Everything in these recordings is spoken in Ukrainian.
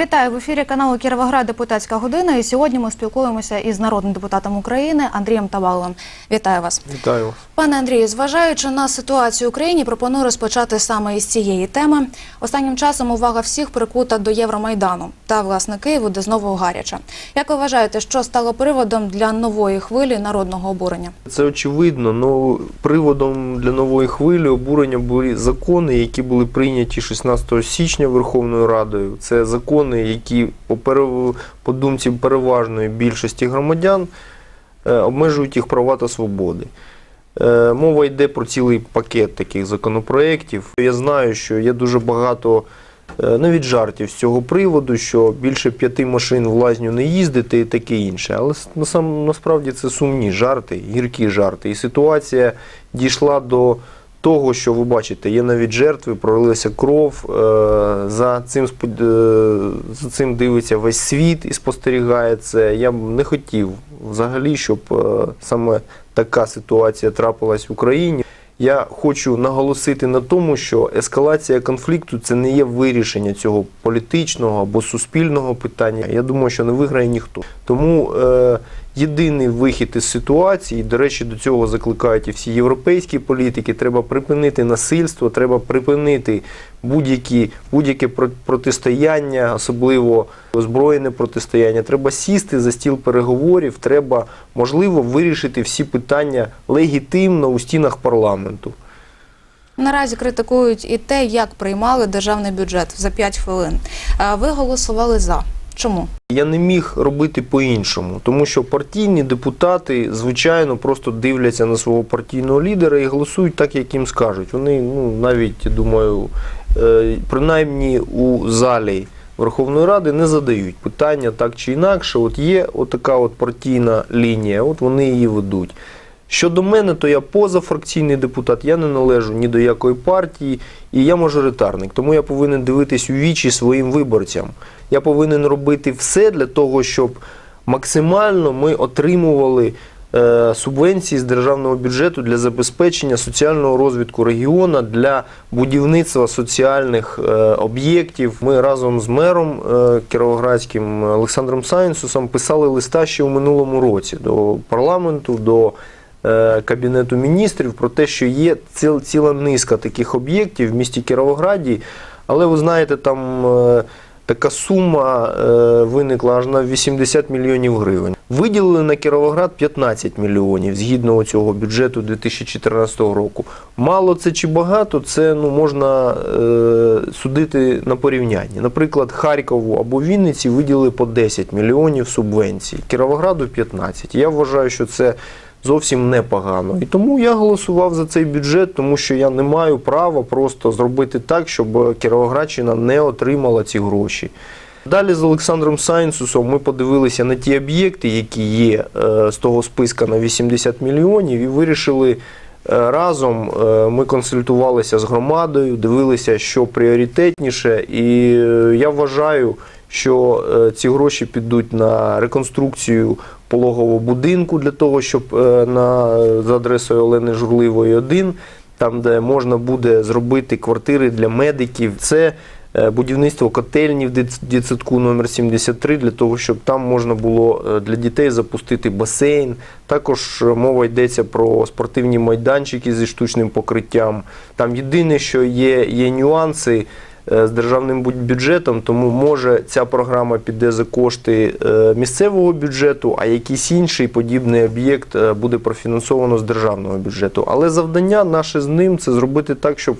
Вітаю в ефірі каналу Кіровоград Депутатська година. І сьогодні ми спілкуємося із народним депутатом України Андрієм Таваловим. Вітаю вас, Вітаю пане Андрію. Зважаючи на ситуацію в Україні, пропоную розпочати саме із цієї теми. Останнім часом увага всіх прикута до Євромайдану та власне Києву, де знову гаряче. Як ви вважаєте, що стало приводом для нової хвилі народного обурення? Це очевидно, але приводом для нової хвилі обурення були закони, які були прийняті 16 січня Верховною Радою. Це закони, які по, думці переважної більшості громадян е, обмежують їх права та свободи. Е, Мова йде про цілий пакет таких законопроєктів. Я знаю, що є дуже багато е, навіть жартів з цього приводу, що більше п'яти машин в лазню не їздити і таке інше. Але насправді це сумні жарти, гіркі жарти. І ситуація дійшла до того, що ви бачите, є навіть жертви, пролилася кров. е, За цим, е, за цим дивиться весь світ і спостерігає це. Я б не хотів взагалі, щоб е, саме така ситуація трапилась в Україні. Я хочу наголосити на тому, що ескалація конфлікту це не є вирішення цього політичного або суспільного питання. Я думаю, що не виграє ніхто. Тому е, єдиний вихід із ситуації, до речі, до цього закликають і всі європейські політики. Треба припинити насильство, треба припинити будь-які будь-яке про- протистояння, особливо озброєне протистояння. Треба сісти за стіл переговорів. Треба можливо вирішити всі питання легітимно у стінах парламенту. Наразі критикують і те, як приймали державний бюджет за 5 хвилин. Ви голосували за. Чому? Я не міг робити по-іншому, тому що партійні депутати, звичайно, просто дивляться на свого партійного лідера і голосують так, як їм скажуть. Вони ну навіть думаю, е, принаймні у залі Верховної Ради не задають питання так чи інакше. От є отака от партійна лінія, от вони її ведуть. Щодо мене, то я позафракційний депутат, я не належу ні до якої партії, і я мажоритарник. Тому я повинен дивитись у вічі своїм виборцям. Я повинен робити все для того, щоб максимально ми отримували е, субвенції з державного бюджету для забезпечення соціального розвитку регіону, для будівництва соціальних е, об'єктів. Ми разом з мером е, кіровоградським Олександром Сайнсусом писали листа ще у минулому році до парламенту, до е, Кабінету міністрів про те, що є ціл, ціла низка таких об'єктів в місті Кіровограді, але ви знаєте, там е, така сума е, виникла аж на 80 мільйонів гривень. Виділили на Кіровоград 15 мільйонів згідно цього бюджету 2014 року. Мало це чи багато, це ну, можна е, судити на порівнянні. Наприклад, Харкову або Вінниці виділили по 10 мільйонів субвенцій, Кіровограду 15. Я вважаю, що це зовсім непогано. І тому я голосував за цей бюджет, тому що я не маю права просто зробити так, щоб Кіровоградщина не отримала ці гроші. Далі з Олександром Сайнсусом ми подивилися на ті об'єкти, які є е, з того списка на 80 мільйонів, і вирішили е, разом. е, Ми консультувалися з громадою, дивилися, що пріоритетніше, і я вважаю, що ці гроші підуть на реконструкцію пологового будинку для того, щоб е, на за адресою Олени Журливої 1, там де можна буде зробити квартири для медиків. Це е, будівництво котельні в дитсадку номер 73 для того, щоб там можна було е, для дітей запустити басейн. Також мова йдеться про спортивні майданчики зі штучним покриттям. Там єдине, що є, є нюанси з державним бю- бюджетом, тому може ця програма піде за кошти е, місцевого бюджету, а якийсь інший подібний об'єкт е, буде профінансовано з державного бюджету. Але завдання наше з ним це зробити так, щоб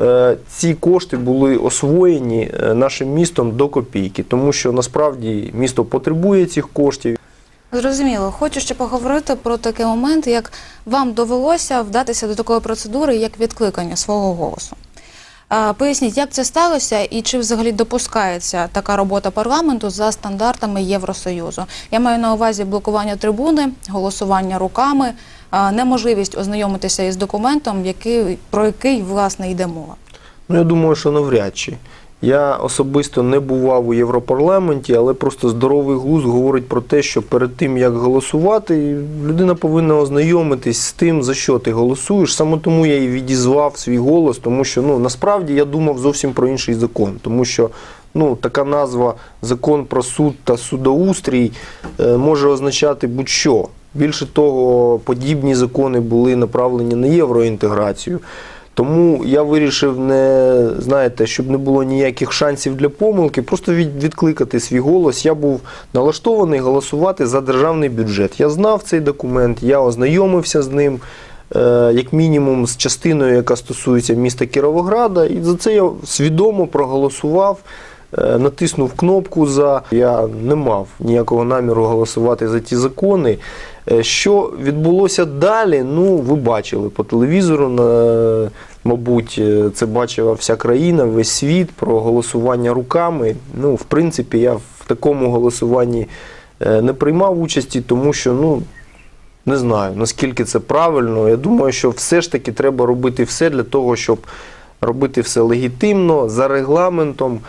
е, ці кошти були освоєні е, нашим містом до копійки, тому що насправді місто потребує цих коштів. Зрозуміло, хочу ще поговорити про такий момент, як вам довелося вдатися до такої процедури, як відкликання свого голосу. Поясніть, як це сталося і чи взагалі допускається така робота парламенту за стандартами Євросоюзу? Я маю на увазі блокування трибуни, голосування руками, неможливість ознайомитися із документом, який, про який власне йде мова. Ну, я думаю, що навряд чи. Я особисто не бував у Європарламенті, але просто здоровий глузд говорить про те, що перед тим як голосувати, людина повинна ознайомитись з тим, за що ти голосуєш. Саме тому я і відізвав свій голос, тому що ну насправді я думав зовсім про інший закон, тому що ну, така назва закон про суд та судоустрій е, може означати будь-що. Більше того, подібні закони були направлені на євроінтеграцію. Тому я вирішив не знаєте, щоб не було ніяких шансів для помилки, просто від, відкликати свій голос. Я був налаштований голосувати за державний бюджет. Я знав цей документ, я ознайомився з ним, як мінімум, з частиною, яка стосується міста Кіровограда, і за це я свідомо проголосував. е, Натиснув кнопку за. Я не мав ніякого наміру голосувати за ті закони. Е, Що відбулося далі? Ну, ви бачили по телевізору, мабуть, е, це бачила вся країна, весь світ про голосування руками. Ну, в принципі, я в такому голосуванні е, не приймав участі, тому що, ну, не знаю, наскільки це правильно. Я думаю, що все ж таки треба робити все для того, щоб робити все легітимно, за регламентом.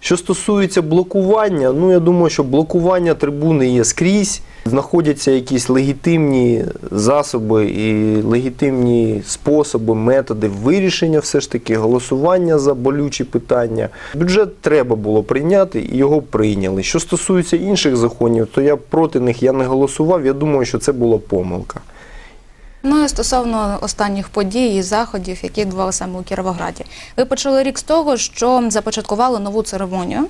Що стосується блокування, ну я думаю, що блокування трибуни є скрізь. Знаходяться якісь легітимні засоби і легітимні способи, методи вирішення все ж таки голосування за болючі питання. Бюджет треба було прийняти і його прийняли. Що стосується інших законів, то я проти них я не голосував. Я думаю, що це була помилка. Ну і стосовно останніх подій і заходів, які відбувалися саме у Кіровограді, ви почали рік з того, що започаткували нову церемонію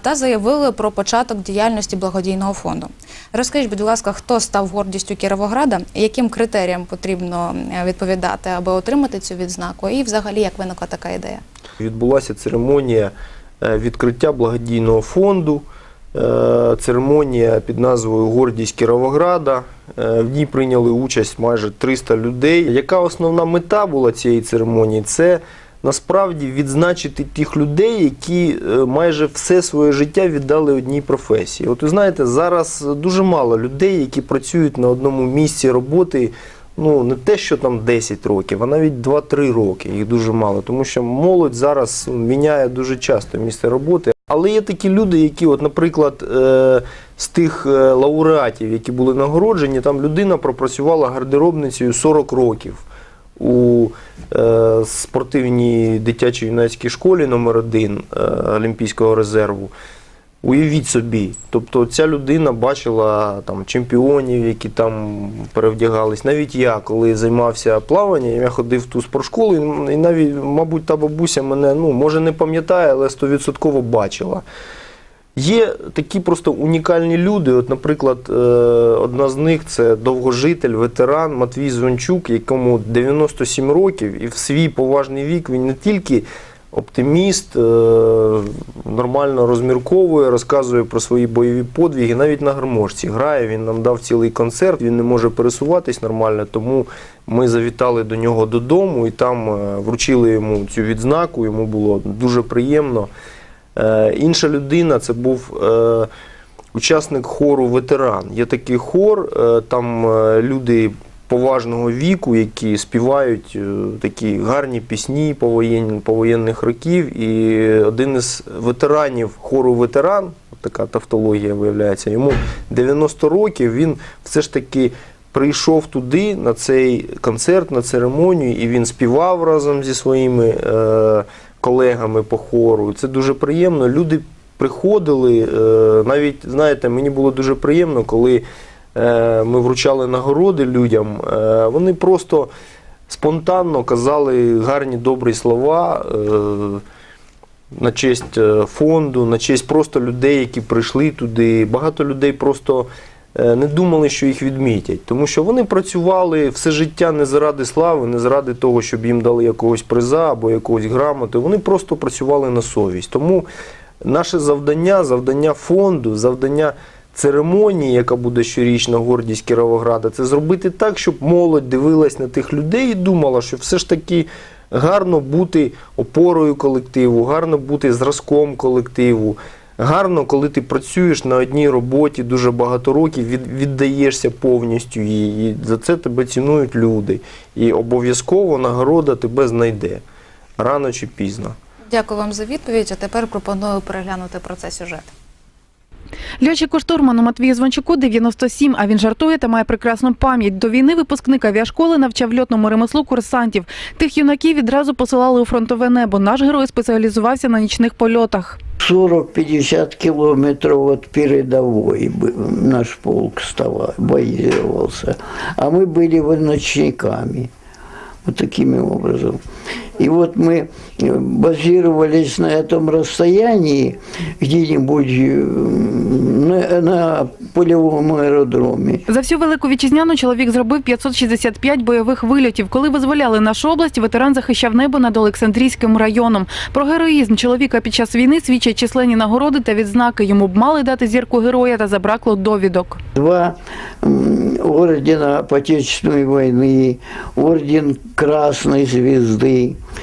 та заявили про початок діяльності благодійного фонду. Розкажіть, будь ласка, хто став гордістю Кіровограда, яким критеріям потрібно відповідати, аби отримати цю відзнаку, і взагалі як виникла така ідея? Відбулася церемонія е, відкриття благодійного фонду. Е, Церемонія під назвою Гордість Кіровограда. Е, В ній прийняли участь майже 300 людей. Яка основна мета була цієї церемонії? Це насправді відзначити тих людей, які е, майже все своє життя віддали одній професії. От ви знаєте, зараз дуже мало людей, які працюють на одному місці роботи ну не те, що там 10 років, а навіть 2-3 роки. Їх дуже мало, тому що молодь зараз міняє дуже часто місце роботи. Але є такі люди, які, от, наприклад, е, з тих е, лауреатів, які були нагороджені, там людина пропрацювала гардеробницею 40 років у е, спортивній дитячій юнацькій школі номер 1 е, Олімпійського резерву. Уявіть собі, тобто ця людина бачила там чемпіонів, які там перевдягались. Навіть я, коли займався плаванням, я ходив в ту спортшколу, і навіть, мабуть, та бабуся мене ну, може не пам'ятає, але стовідсотково бачила. Є такі просто унікальні люди. От, наприклад, е, одна з них це довгожитель, ветеран Матвій Звончук, якому 97 років, і в свій поважний вік він не тільки оптиміст, е, нормально розмірковує, розказує про свої бойові подвиги, навіть на гармошці грає. Він нам дав цілий концерт, він не може пересуватись нормально, тому ми завітали до нього додому і там е, вручили йому цю відзнаку. Йому було дуже приємно. Е, Інша людина це був учасник хору ветеран. Є такий хор, там люди поважного віку, які співають е, такі гарні пісні повоєнн- повоєнних років. І один із ветеранів хору ветеран, така тавтологія виявляється, йому 90 років, він все ж таки. Прийшов туди на цей концерт, на церемонію, і він співав разом зі своїми е, колегами по хору. Це дуже приємно. Люди приходили. Е, навіть знаєте, мені було дуже приємно, коли ми вручали нагороди людям. Е, вони просто спонтанно казали гарні добрі слова. Е, на честь е, фонду, на честь просто людей, які прийшли туди. Багато людей просто е, не думали, що їх відмітять, тому що вони працювали все життя не заради слави, не заради того, щоб їм дали якогось приза або якогось грамоти. Вони просто працювали на совість. Тому наше завдання, завдання фонду, завдання церемонії, яка буде щорічна гордість Кіровограда, це зробити так, щоб молодь дивилась на тих людей і думала, що все ж таки гарно бути опорою колективу, гарно бути зразком колективу. Гарно, коли ти працюєш на одній роботі дуже багато років, від, віддаєшся повністю. І за це тебе цінують люди. І обов'язково нагорода тебе знайде рано чи пізно. Дякую вам за відповідь. А тепер пропоную переглянути про це сюжет. Льотчику штурману Матвію Звончуку 97, а він жартує та має прекрасну пам'ять. До війни випускник авіашколи навчав льотному ремеслу курсантів. Тих юнаків відразу посилали у фронтове небо. Наш герой спеціалізувався на нічних польотах. 40-50 километров от передовой бы- наш полк вставал, базировался. А мы были вот ночниками. Вот таким образом. И вот мы э, базировались на этом расстоянии где-нибудь э, на, на полевом аэродроме. За всю велику вітчизняну чоловік зробив 565 бойових вильотів. Коли визволяли нашу область, ветеран захищав небо над Олександрійським районом. Про героїзм чоловіка під час війни свідчать численні нагороди та відзнаки. Йому б мали дати зірку героя та забракло довідок. Два м, ордена Отечественной войны, орден Красной Звезды.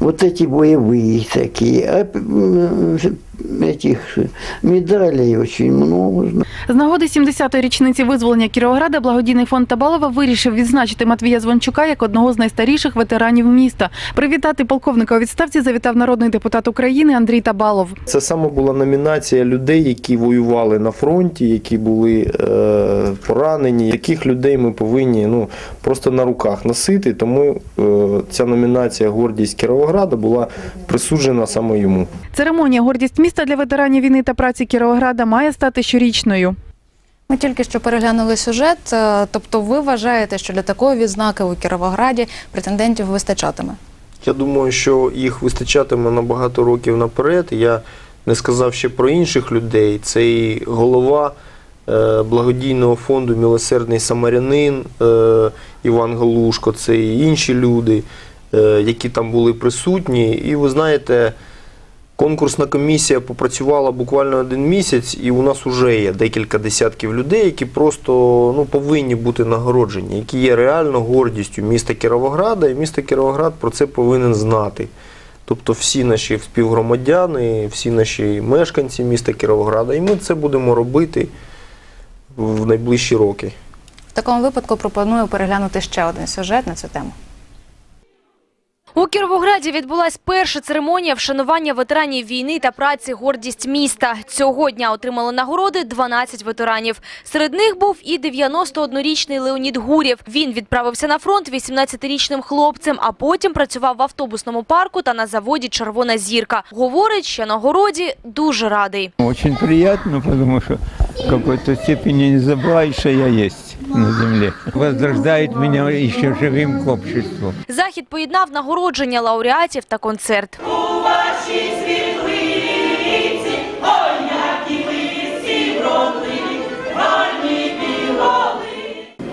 Вот эти боевые такие. А м, этих медалей очень много. З нагоди 70-ї річниці визволення Кіровограда благодійний фонд Табалова вирішив відзначити Матвія Звончука як одного з найстаріших ветеранів міста. Привітати полковника у відставці завітав народний депутат України Андрій Табалов. Це саме була номінація людей, які воювали на фронті, які були е, поранені. Таких людей ми повинні ну, просто на руках носити. Тому е, ця номінація Гордість Кіровограда була присуджена саме йому. Церемонія гордість міста для ветеранів війни та праці Кіровограда має стати щорічною. Ми тільки що переглянули сюжет. е, Тобто, ви вважаєте, що для такої відзнаки у Кіровограді претендентів вистачатиме? Я думаю, що їх вистачатиме на багато років наперед. Я не сказав ще про інших людей. Це і голова е, благодійного фонду Милосердний Самарянин е, Іван Галушко, це і інші люди, які там були присутні. І ви знаєте, конкурсна комісія попрацювала буквально один місяць, і у нас вже є декілька десятків людей, які просто ну, повинні бути нагороджені, які є реально гордістю міста Кіровограда, і місто Кіровоград про це повинен знати. Тобто всі наші співгромадяни, всі наші мешканці міста Кіровограда, і ми це будемо робити в найближчі роки. В такому випадку пропоную переглянути ще один сюжет на цю тему. У Кіровограді відбулась перша церемонія вшанування ветеранів війни та праці «Гордість міста». Цього дня отримали нагороди 12 ветеранів. Серед них був і 91-річний Леонід Гурєв. Він відправився на фронт 18-річним хлопцем, а потім працював в автобусному парку та на заводі «Червона зірка». Говорить, що нагороді дуже радий. Очень приятно, потому что в какой-то степени незабывающая есть на землі. Возрождають меня еще живым к обществу. Захід поєднав нагородження лауреатів та концерт.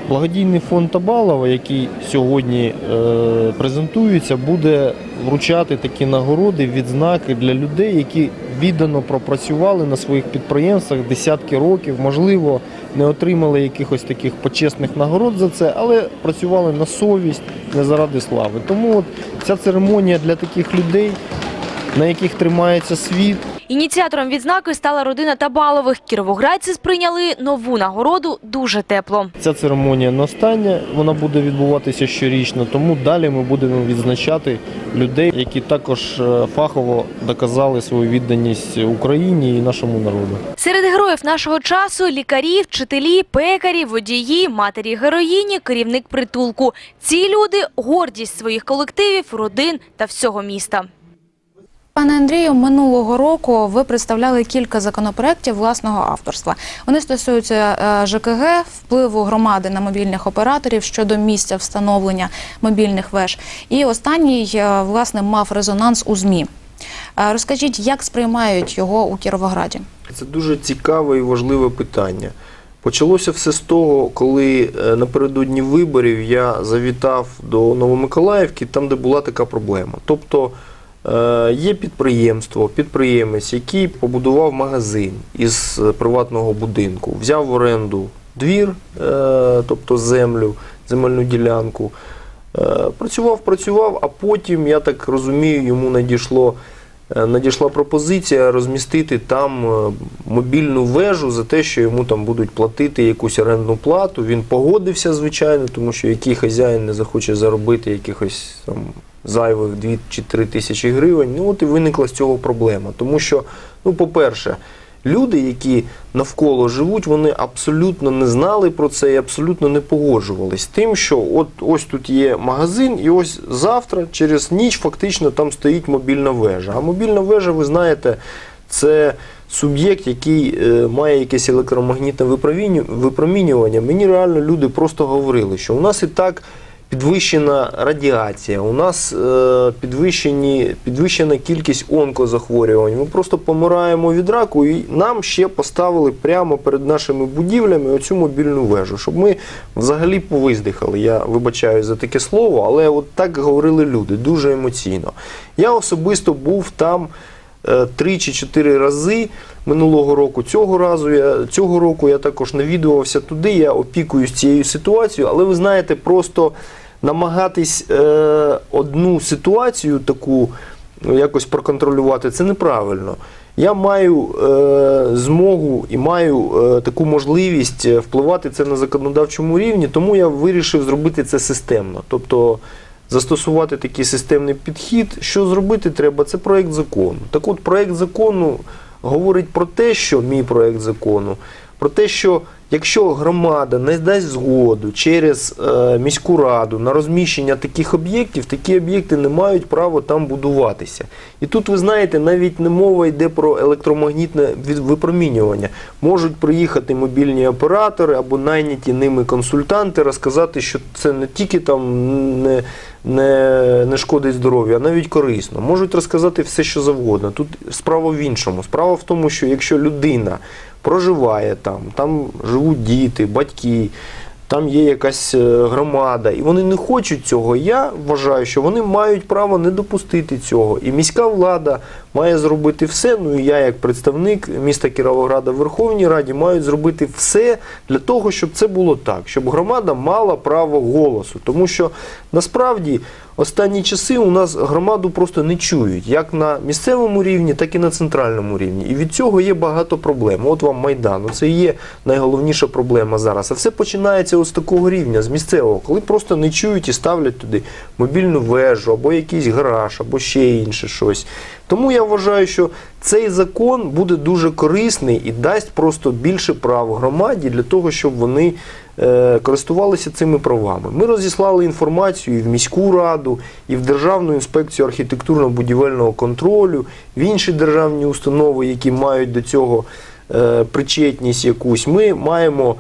Благодійний фонд Табалова, який сьогодні е, презентується, буде вручати такі нагороди, відзнаки для людей, які віддано пропрацювали на своїх підприємствах десятки років, можливо, не отримали якихось таких почесних нагород за це, але працювали на совість, не заради слави. Тому от ця церемонія для таких людей, на яких тримається світ. Ініціатором відзнаки стала родина Табалових. Кіровоградці сприйняли нову нагороду дуже тепло. Ця церемонія не остання, вона буде відбуватися щорічно, тому далі ми будемо відзначати людей, які також е, фахово доказали свою відданість Україні і нашому народу. Серед героїв нашого часу – лікарі, вчителі, пекарі, водії, матері героїні, керівник притулку. Ці люди – гордість своїх колективів, родин та всього міста. Пане Андрію, минулого року ви представляли кілька законопроєктів власного авторства. Вони стосуються е, ЖКГ, впливу громади на мобільних операторів щодо місця встановлення мобільних веж. І останній е, власне мав резонанс у ЗМІ. Е, Розкажіть, як сприймають його у Кіровограді? Це дуже цікаве і важливе питання. Почалося все з того, коли напередодні виборів я завітав до Новомиколаївки, там, де була така проблема. Тобто є підприємство, підприємець, який побудував магазин із е, приватного будинку, взяв в оренду двір, е, тобто землю, земельну ділянку. Е, Працював, працював, а потім, я так розумію, йому надійшло Е, надійшла пропозиція розмістити там е, мобільну вежу за те, що йому там будуть платити якусь орендну плату. Він погодився, звичайно, тому що який хазяїн не захоче заробити якихось там зайвих 2 чи 3 тисячі гривень. Ну от і виникла з цього проблема. Тому що, ну, по-перше, люди, які навколо живуть, вони абсолютно не знали про це і абсолютно не погоджувались тим, що от ось тут є магазин, і ось завтра, через ніч, фактично там стоїть мобільна вежа. А мобільна вежа, ви знаєте, це суб'єкт, який е, має якесь електромагнітне випромінювання. Мені реально люди просто говорили, що у нас і так підвищена радіація, у нас е, підвищена кількість онкозахворювань. Ми просто помираємо від раку, і нам ще поставили прямо перед нашими будівлями оцю мобільну вежу, щоб ми взагалі повиздихали. Я вибачаю за таке слово, але от так говорили люди дуже емоційно. Я особисто був там е, три чи чотири рази минулого року. Цього разу я цього року я також навідувався туди. Я опікуюсь цією ситуацією, але ви знаєте, просто намагатись е, одну ситуацію таку ну, якось проконтролювати, це неправильно. Я маю е, змогу і маю е, таку можливість е, впливати це на законодавчому рівні, тому я вирішив зробити це системно. Тобто застосувати такий системний підхід. Що зробити треба? Це проєкт закону. Так от, проєкт закону говорить про те, що мій проєкт закону, про те, що якщо громада не дасть згоду через е, міську раду на розміщення таких об'єктів, такі об'єкти не мають права там будуватися. І тут, ви знаєте, навіть не мова йде про електромагнітне випромінювання. Можуть приїхати мобільні оператори або найняті ними консультанти, розказати, що це не тільки там не, не, не шкодить здоров'ю, а навіть корисно. Можуть розказати все, що завгодно. Тут справа в іншому. Справа в тому, що якщо людина проживає там, там живуть діти, батьки, там є якась е, громада, і вони не хочуть цього. Я вважаю, що вони мають право не допустити цього. І міська влада має зробити все. Ну і я, як представник міста Кіровограда в Верховній Раді, маю зробити все для того, щоб це було так, щоб громада мала право голосу. Тому що насправді останні часи у нас громаду просто не чують, як на місцевому рівні, так і на центральному рівні. І від цього є багато проблем. От вам Майдан, це є найголовніша проблема зараз. А все починається ось з такого рівня, з місцевого, коли просто не чують і ставлять туди мобільну вежу, або якийсь гараж, або ще інше щось. Тому я вважаю, що цей закон буде дуже корисний і дасть просто більше прав громаді для того, щоб вони користувалися цими правами. Ми розіслали інформацію і в міську раду, і в Державну інспекцію архітектурно-будівельного контролю, в інші державні установи, які мають до цього е, причетність якусь. Ми маємо.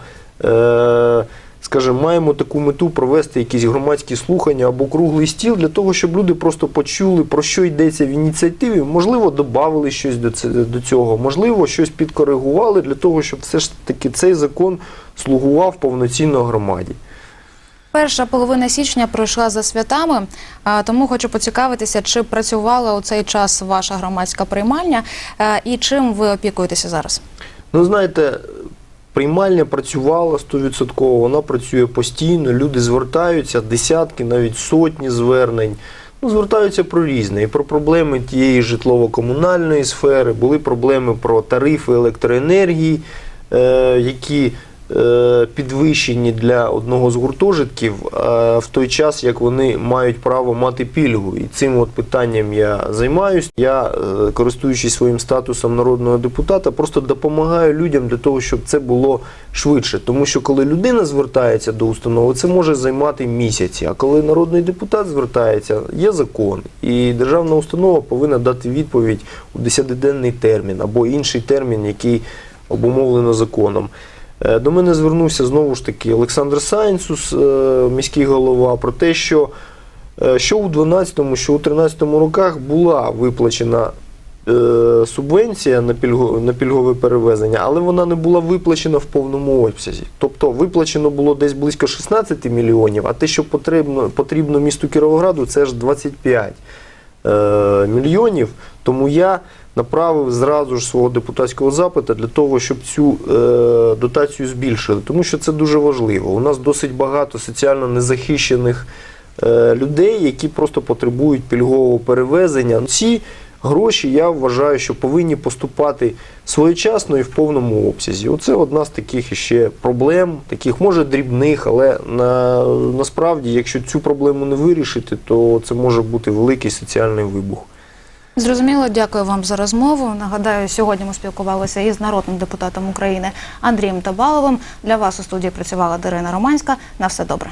Скажімо, маємо таку мету провести якісь громадські слухання або круглий стіл для того, щоб люди просто почули, про що йдеться в ініціативі. Можливо, додали щось до цього, можливо, щось підкоригували для того, щоб все ж таки цей закон слугував повноцінно громаді. Перша половина січня пройшла за святами, тому хочу поцікавитися, чи працювала у цей час ваша громадська приймальня е, і чим ви опікуєтеся зараз? Ну, знаєте, приймальня працювала 100%, вона працює постійно, люди звертаються, десятки, навіть сотні звернень. Ну, звертаються про різне. І про проблеми тієї житлово-комунальної сфери, були проблеми про тарифи електроенергії, е, які підвищені для одного з гуртожитків, е, в той час, як вони мають право мати пільгу. І цим от питанням я займаюсь. Я, е, користуючись своїм статусом народного депутата, просто допомагаю людям для того, щоб це було швидше. Тому що коли людина звертається до установи, це може займати місяці. А коли народний депутат звертається, є закон, і державна установа повинна дати відповідь у 10-денний термін або інший термін, який обумовлено законом. Е, До мене звернувся знову ж таки Олександр Сайнсус, е, міський голова, про те, що е, що у 12-му, що у 13-му роках була виплачена субвенція на, пільго, на пільгове перевезення, але вона не була виплачена в повному обсязі. Тобто виплачено було десь близько 16 мільйонів, а те, що потрібно, потрібно місту Кіровограду, це ж 25 е, мільйонів. Тому я направив зразу ж свого депутатського запита для того, щоб цю е, дотацію збільшили. Тому що це дуже важливо. У нас досить багато соціально незахищених е, людей, які просто потребують пільгового перевезення. Ці гроші я вважаю, що повинні поступати своєчасно і в повному обсязі. Оце одна з таких іще проблем, таких може дрібних, але на, насправді, якщо цю проблему не вирішити, то це може бути великий соціальний вибух. Зрозуміло, дякую вам за розмову. Нагадаю, сьогодні ми спілкувалися із народним депутатом України Андрієм Табаловим. Для вас у студії працювала Дарина Романська. На все добре.